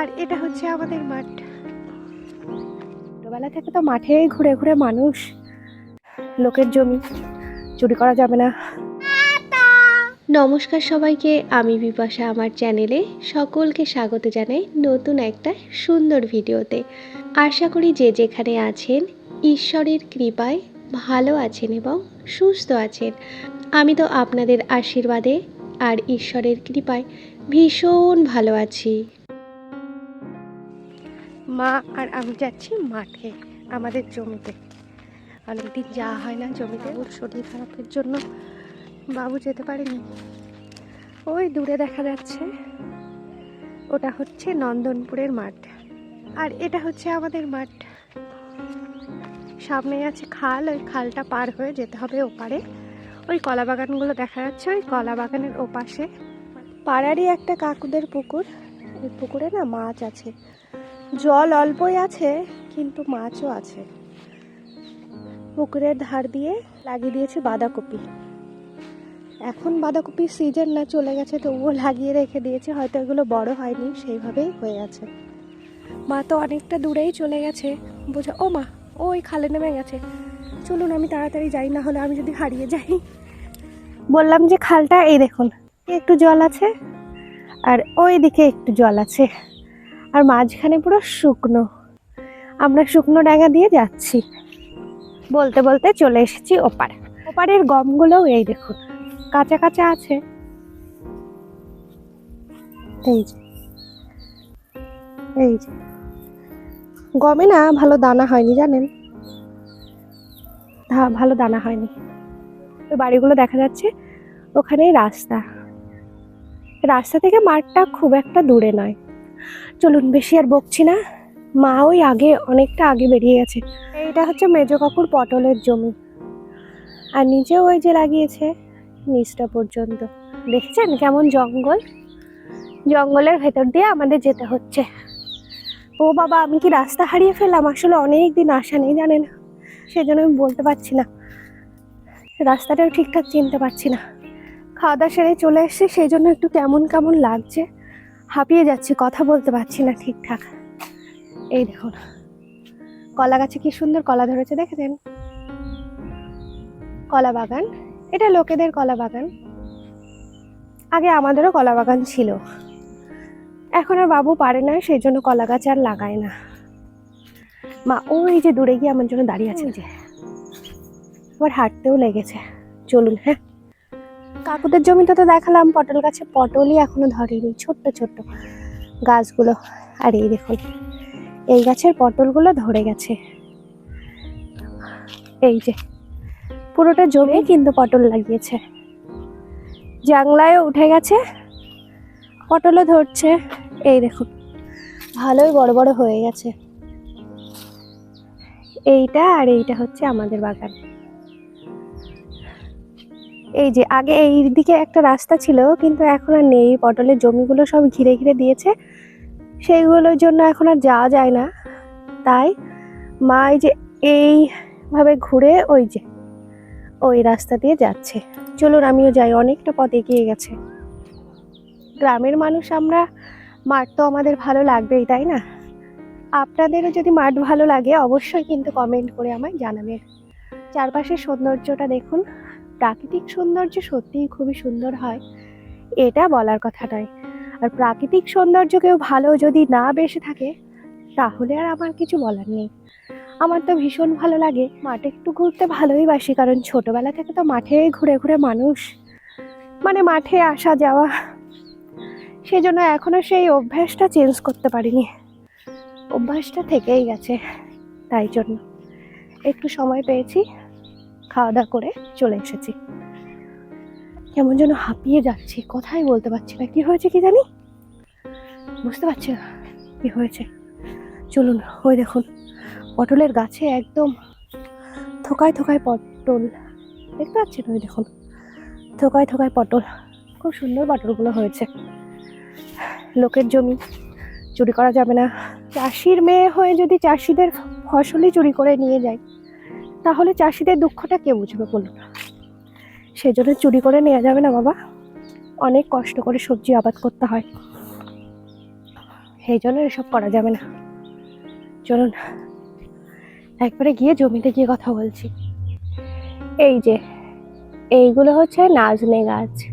আর এটা হচ্ছে আমাদের মাঠ। ছোটবেলা থেকে তো মাঠেই ঘুরে ঘুরে মানুষ লোকের জমি চুরি করা যাবে না। নমস্কার সবাইকে আমি বিপাশা আমার চ্যানেলে সকলকে স্বাগত জানাই নতুন একটা সুন্দর ভিডিওতে। আশা করি যে যেখানে আছেন ঈশ্বরের কৃপায় ভালো আছেন এবং সুস্থ আছেন। আমি তো আপনাদের আশীর্বাদে আর ঈশ্বরের কৃপায় ভীষণ ভালো আছি। মা আর আমি যাচ্ছি মাঠে, আমাদের জমিতে। অনেকদিন যাওয়া হয় না জমিতে, ওর শরীর খারাপের জন্য বাবু যেতে পারেনি। ওই দূরে দেখা যাচ্ছে, ওটা হচ্ছে নন্দনপুরের মাঠ। আর এটা হচ্ছে আমাদের মাঠ। সামনে আছে খাল, ওই খালটা পার হয়ে যেতে হবে ওপারে। ওই কলা বাগানগুলো দেখা যাচ্ছে, ওই কলা বাগানের ওপাশে। পাড়ারই একটা কাকুদের পুকুর। ওই পুকুরে না মাছ আছে। জল অল্পই আছে, কিন্তু মাছও আছে। পুকুরের ধার দিয়ে লাগিয়ে দিয়েছে বাঁধাকপি। এখন বাঁধাকপির সিজন না চলে গেছে, তবুও লাগিয়ে রেখে দিয়েছে। হয়তো এগুলো বড় হয়নি, সেইভাবেই হয়ে আছে। মা তো অনেকটা দূরেই চলে গেছে। বোঝা ও মা ওই খালে নেমে গেছে। চলুন, আমি তাড়াতাড়ি যাই, না হলে আমি যদি হারিয়ে যাই। বললাম যে, খালটা, এই দেখুন, একটু জল আছে, আর ওই দিকে একটু জল আছে। আর মাঝখানে পুরো শুকনো। আমরা শুকনো ডাঙা দিয়ে যাচ্ছি। বলতে বলতে চলে এসেছি ওপার। ওপারের গমগুলোও এই দেখুন, কাঁচা কাঁচা আছে। এই যে এই যে। গমে না ভালো দানা হয়নি, জানেন? ভালো দানা হয়নি। ওই বাড়িগুলো দেখা যাচ্ছে ওখানেই রাস্তা। রাস্তা থেকে মাঠটা খুব একটা দূরে নয়। চলুন, বেশি আর বকছি না। মা ওই আগে, অনেকটা আগে বেরিয়ে গেছে। এইটা হচ্ছে মেজো কাকুর পটলের জমি। আর নিচে ওই যে লাগিয়েছে নিচটা পর্যন্ত। দেখছেন কেমন জঙ্গল? জঙ্গলের ভেতর দিয়ে আমাদের যেতে হচ্ছে। ও বাবা, আমি কি রাস্তা হারিয়ে ফেললাম? আসলে অনেক দিন আসা নেই, জানেন? সেজন্য আমি বলতে পারছি না। রাস্তাটাও ঠিকঠাক চিনতে পারছি না। খাওয়া দাওয়া সেরে চলে এসেছি, সেই জন্য একটু কেমন কেমন লাগছে। হাঁপিয়ে যাচ্ছি, কথা বলতে পারছি না ঠিকঠাক। এই দেখুন কলা গাছে কি সুন্দর কলা ধরেছে, দেখেছেন? কলা বাগান, এটা লোকেদের কলা বাগান। আগে আমাদেরও কলা বাগান ছিল। এখন আর বাবু পারে না, সেই জন্য কলা গাছ আর লাগায় না। মা, ওই যে দূরে গিয়ে আমার জন্য দাঁড়িয়ে আছে যে। আবার হাঁটতেও লেগেছে। চলুন হ্যাঁ? কাকুদের জমিতে তো দেখালাম, পটল গাছে পটলই এখনও ধরেনি, ছোট্ট ছোট্ট গাছগুলো। আর এই দেখুন, এই গাছের পটলগুলো ধরে গেছে। এই যে, পুরোটা জমি কিন্তু পটল লাগিয়েছে। জাংলায় উঠে গেছে, পটলও ধরছে। এই দেখুন, ভালোই বড় বড় হয়ে গেছে। এইটা আর এইটা হচ্ছে আমাদের বাগান। এই যে, আগে এই দিকে একটা রাস্তা ছিল, কিন্তু এখন আর নেই। পটলের জমিগুলো সব ঘিরে ঘিরে দিয়েছে। সেইগুলোর জন্য এখন আর যাওয়া যায় না। তাই মা এই যে, এইভাবে ঘুরে ওই যে, ওই রাস্তা দিয়ে যাচ্ছে। চলুন, আমিও যাই। অনেকটা পথ এগিয়ে গেছে। গ্রামের মানুষ আমরা, মাঠ তো আমাদের ভালো লাগবেই, তাই না? আপনাদেরও যদি মাঠ ভালো লাগে, অবশ্যই কিন্তু কমেন্ট করে আমায় জানাবেন। চারপাশের সৌন্দর্যটা দেখুন। প্রাকৃতিক সৌন্দর্য সত্যিই খুবই সুন্দর হয়। এটা বলার কথা নয় আর প্রাকৃতিক সৌন্দর্য কেউ ভালো যদি না বেসে থাকে, তাহলে আর আমার কিছু বলার নেই। আমার তো ভীষণ ভালো লাগে। মাঠে একটু ঘুরতে ভালোই বাসি, কারণ ছোটবেলা থেকে তো মাঠে ঘুরে ঘুরে মানুষ। মানে মাঠে আসা যাওয়া, সেজন্য এখনও সেই অভ্যাসটা চেঞ্জ করতে পারিনি। অভ্যাসটা থেকেই গেছে, তাই জন্য। একটু সময় পেয়েছি। খাওয়া দাওয়া করে চলে এসেছি। কেমন যেন হাঁপিয়ে যাচ্ছি, কথাই বলতে পারছি না, কি হয়েছে কি জানি? বুঝতে পারছি না, কি হয়েছে? চলুন, ওই দেখুন, পটলের গাছে একদম থোকায় থোকায় পটল, দেখতে পাচ্ছেন ওই দেখুন, থোকায় থোকায় পটল, খুব সুন্দর পটলগুলো হয়েছে। লোকের জমি, চুরি করা যাবে না। চাষির মেয়ে হয়ে যদি চাষিদের ফসলই চুরি করে নিয়ে যায় তাহলে চাষিদের দুঃখটা কে বুঝবে বলুন? সেজন্য চুরি করে নেওয়া যাবে না বাবা। অনেক কষ্ট করে সবজি আবাদ করতে হয়। সেই জন্য এসব করা যাবে না। চলুন, একবারে গিয়ে জমিতে গিয়ে কথা বলছি। এই যে, এইগুলো হচ্ছে নাজনে গাছ।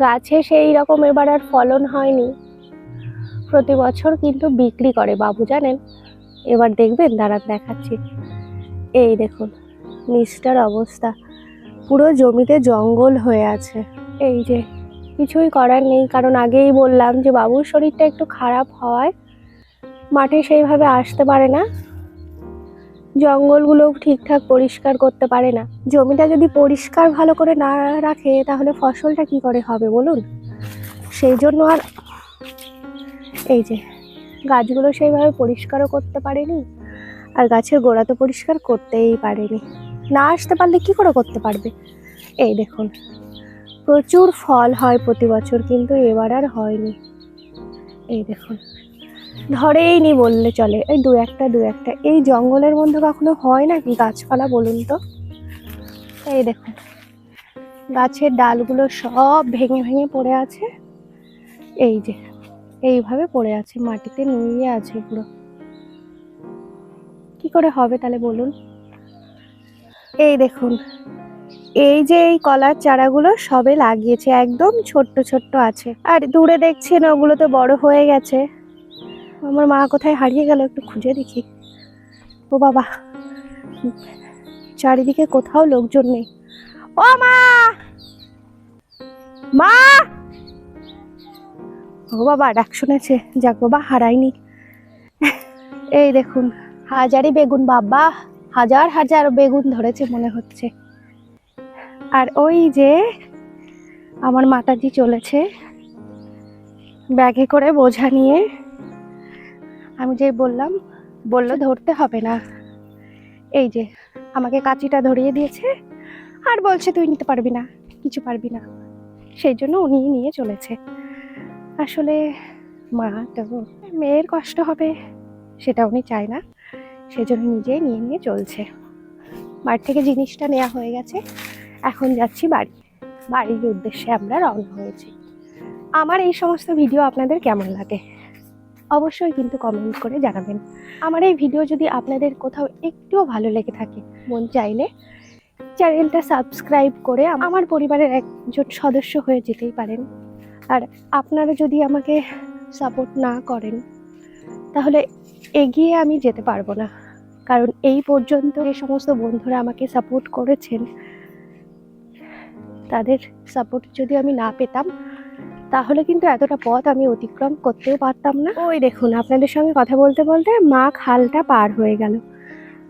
গাছে সেই রকম এবার আর ফলন হয়নি। প্রতি বছর কিন্তু বিক্রি করে বাবু, জানেন? এবার দেখবেন, দাঁড়ান দেখাচ্ছি। এই দেখুন, নিচটার অবস্থা। পুরো জমিতে জঙ্গল হয়ে আছে। এই যে, কিছুই করার নেই, কারণ আগেই বললাম যে বাবুর শরীরটা একটু খারাপ হওয়ায় মাঠে সেইভাবে আসতে পারে না। জঙ্গলগুলো ঠিকঠাক পরিষ্কার করতে পারে না। জমিটা যদি পরিষ্কার ভালো করে না রাখে, তাহলে ফসলটা কি করে হবে বলুন? সেই জন্য আর, এই যে, গাছগুলো সেইভাবে পরিষ্কারও করতে পারেনি। আর গাছের গোড়া তো পরিষ্কার করতেই পারেনি। না আসতে পারলে কি করে করতে পারবে? এই দেখুন, প্রচুর ফল হয় প্রতি বছর, কিন্তু এবার আর হয়নি। এই দেখুন, ধরেই নি বললে চলে। এই দু একটা দু একটা। এই জঙ্গলের মধ্যে কখনো হয় না কি গাছপালা বলুন তো? এই দেখুন, গাছের ডালগুলো সব ভেঙে ভেঙে পড়ে আছে। এই যে, এইভাবে পড়ে আছে, মাটিতে নুয়ে আছে পুরো। কি করে হবে তাহলে বলুন? এই দেখুন, এই যে এই কলার চারাগুলো সবে লাগিয়েছে, একদম ছোট্ট ছোট্ট আছে। আর দূরে দেখছেন ওগুলো তো বড় হয়ে গেছে। আমার মা কোথায় হারিয়ে গেল একটু খুঁজে দেখি। ও বাবা, চারিদিকে কোথাও লোকজন নেই। ও মা! মা! ও বাবা, ডাক শুনেছে। যাক বাবা হারাইনি এই দেখুন হাজারি বেগুন বাবা, হাজার হাজার বেগুন ধরেছে মনে হচ্ছে। আর ওই যে আমার মাতাজি চলেছে, ব্যাগে করে বোঝা নিয়ে আমি যে বললাম, বলল ধরতে হবে না। এই যে, আমাকে কাঁচিটা ধরিয়ে দিয়েছে, আর বলছে তুই নিতে পারবি না, কিছু পারবি না। সেই জন্য উনি নিয়ে চলেছে। আসলে মা তো মেয়ের কষ্ট হবে, সেটা উনি চায় না। সেজন্য নিজেই নিয়ে নিয়ে চলছে। বাড়ি থেকে জিনিসটা নেওয়া হয়ে গেছে। এখন যাচ্ছি বাড়ি। বাড়ির উদ্দেশ্যে আমরা রওনা হয়েছি। আমার এই সমস্ত ভিডিও আপনাদের কেমন লাগে? অবশ্যই কিন্তু কমেন্ট করে জানাবেন। আমার এই ভিডিও যদি আপনাদের কোথাও একটুও ভালো লেগে থাকে, মন চাইলে চ্যানেলটা সাবস্ক্রাইব করে আমার পরিবারের একজন সদস্য হয়ে যেতেই পারেন। আর আপনারা যদি আমাকে সাপোর্ট না করেন, তাহলে এগিয়ে আমি যেতে পারব না। কারণ এই পর্যন্ত যে সমস্ত বন্ধুরা আমাকে সাপোর্ট করেছেন, তাদের সাপোর্ট যদি আমি না পেতাম, তাহলে কিন্তু এতটা পথ আমি অতিক্রম করতেও পারতাম না। ওই দেখুন, আপনাদের সঙ্গে কথা বলতে বলতে মা খালটা পার হয়ে গেল।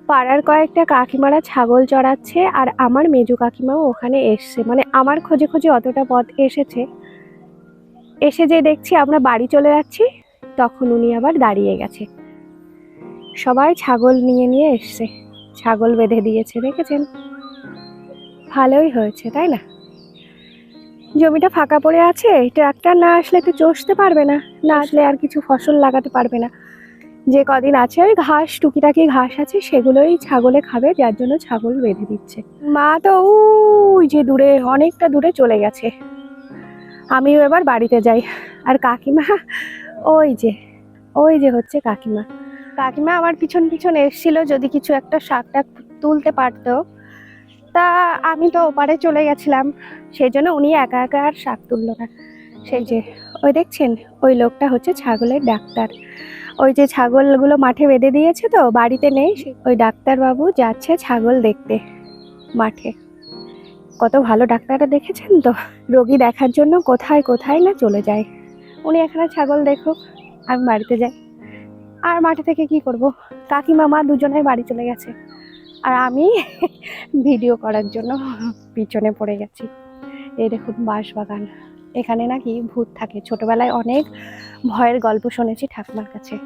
পাড়ার কয়েকটা কাকিমারা ছাগল চড়াচ্ছে আর আমার মেজু কাকিমাও ওখানে এসছে। মানে আমার খোঁজে খোঁজে অতটা পথ এসেছে। এসে যে দেখছি আমরা বাড়ি চলে যাচ্ছি, তখন উনি আবার দাঁড়িয়ে গেছে। সবাই ছাগল নিয়ে নিয়ে এসছে। ছাগল বেঁধে দিয়েছে, দেখেছেন? ভালোই হয়েছে, তাই না? জমিটা ফাঁকা পড়ে আছে, ট্রাক্টর না আসলে তো চষতে পারবে না না আসলে আর কিছু ফসল লাগাতে পারবে না। যে কদিন আছে, ওই ঘাস, টুকিটাকি ঘাস আছে, সেগুলোই ছাগলে খাবে, যার জন্য ছাগল বেঁধে দিচ্ছে। মা তো ওই যে দূরে, অনেকটা দূরে চলে গেছে। আমিও এবার বাড়িতে যাই। আর কাকিমা, ওই যে ওই যে হচ্ছে কাকিমা। কাকিমা আমার পিছন পিছন এসেছিল যদি কিছু একটা শাক টাক তুলতে পারতো। তা আমি তো ওপারে চলে গেছিলাম সেই জন্য উনি একা একা আর শাক তুললো না। সেই যে, ওই দেখছেন, ওই লোকটা হচ্ছে ছাগলের ডাক্তার। ওই যে ছাগলগুলো মাঠে বেঁধে দিয়েছে তো, বাড়িতে নেই ওই ডাক্তারবাবু যাচ্ছে ছাগল দেখতে মাঠে। কত ভালো ডাক্তাররা দেখেছেন তো? রোগী দেখার জন্য কোথায় কোথায় না চলে যায়। উনি এখানে ছাগল দেখুক, আমি বাড়িতে যাই। আর মাঠে থেকে কি করব? কাকিমা, মা দুজনে বাড়ি চলে গেছে। আর আমি ভিডিও করার জন্য পিছনে পড়ে গেছি। এই দেখুন বাঁশ বাগান এখানে নাকি ভূত থাকে। ছোটবেলায় অনেক ভয়ের গল্প শুনেছি ঠাকুমার কাছে।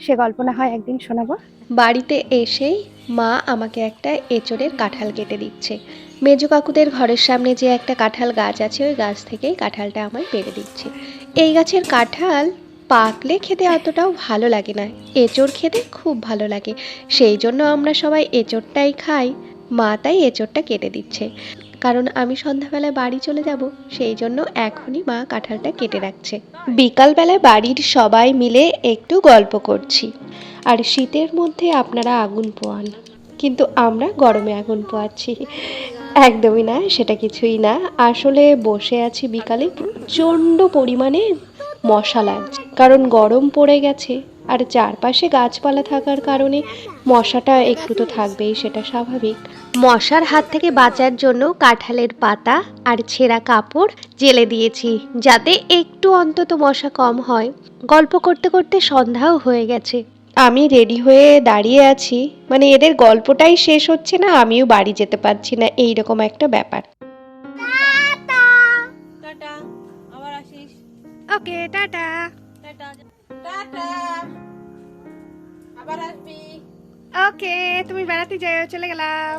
সে গল্প না হয় একদিন শোনাবো। বাড়িতে এসেই মা আমাকে একটা এঁচড়ের কাঁঠাল কেটে দিচ্ছে। মেজু কাকুদের ঘরের সামনে যে একটা কাঁঠাল গাছ আছে, ওই গাছ থেকেই কাঁঠালটা আমায় পেরে দিচ্ছে। এই গাছের কাঁঠাল পাকলে খেতে অতটাও ভালো লাগে না। এঁচড় খেতে খুব ভালো লাগে। সেই জন্য আমরা সবাই এঁচড়টাই খাই। মা তাই এঁচড়টা কেটে দিচ্ছে। কারণ আমি সন্ধ্যাবেলায় বাড়ি চলে যাব, সেই জন্য এখনই মা কাঁঠালটা কেটে রাখছে। বিকালবেলায় বাড়ির সবাই মিলে একটু গল্প করছি। আর শীতের মধ্যে আপনারা আগুন পোয়ান। কিন্তু আমরা গরমে আগুন পোয়াচ্ছি। একদমই না, সেটা কিছুই না। আসলে বসে আছি বিকালে প্রচণ্ড পরিমাণে মশা লাগছে কারণ গরম পড়ে গেছে। আর চারপাশে গাছপালা থাকার কারণে মশাটা একটু তো থাকবেই সেটা স্বাভাবিক। মশার হাত থেকে বাঁচার জন্য কাঁঠালের পাতা আর ছেঁড়া কাপড় জেলে দিয়েছি যাতে একটু অন্তত মশা কম হয়। গল্প করতে করতে সন্ধ্যাও হয়ে গেছে। আমি রেডি হয়ে দাঁড়িয়ে আছি। মানে এদের গল্পটাই শেষ হচ্ছে না আমিও বাড়ি যেতে পারছি না এই রকম একটা ব্যাপার। টাটা আবার আসিস। ওকে টাটা! টাটা টাটা আবার আসবি ওকে তুমি বেড়াতে যাও চলে গেলাম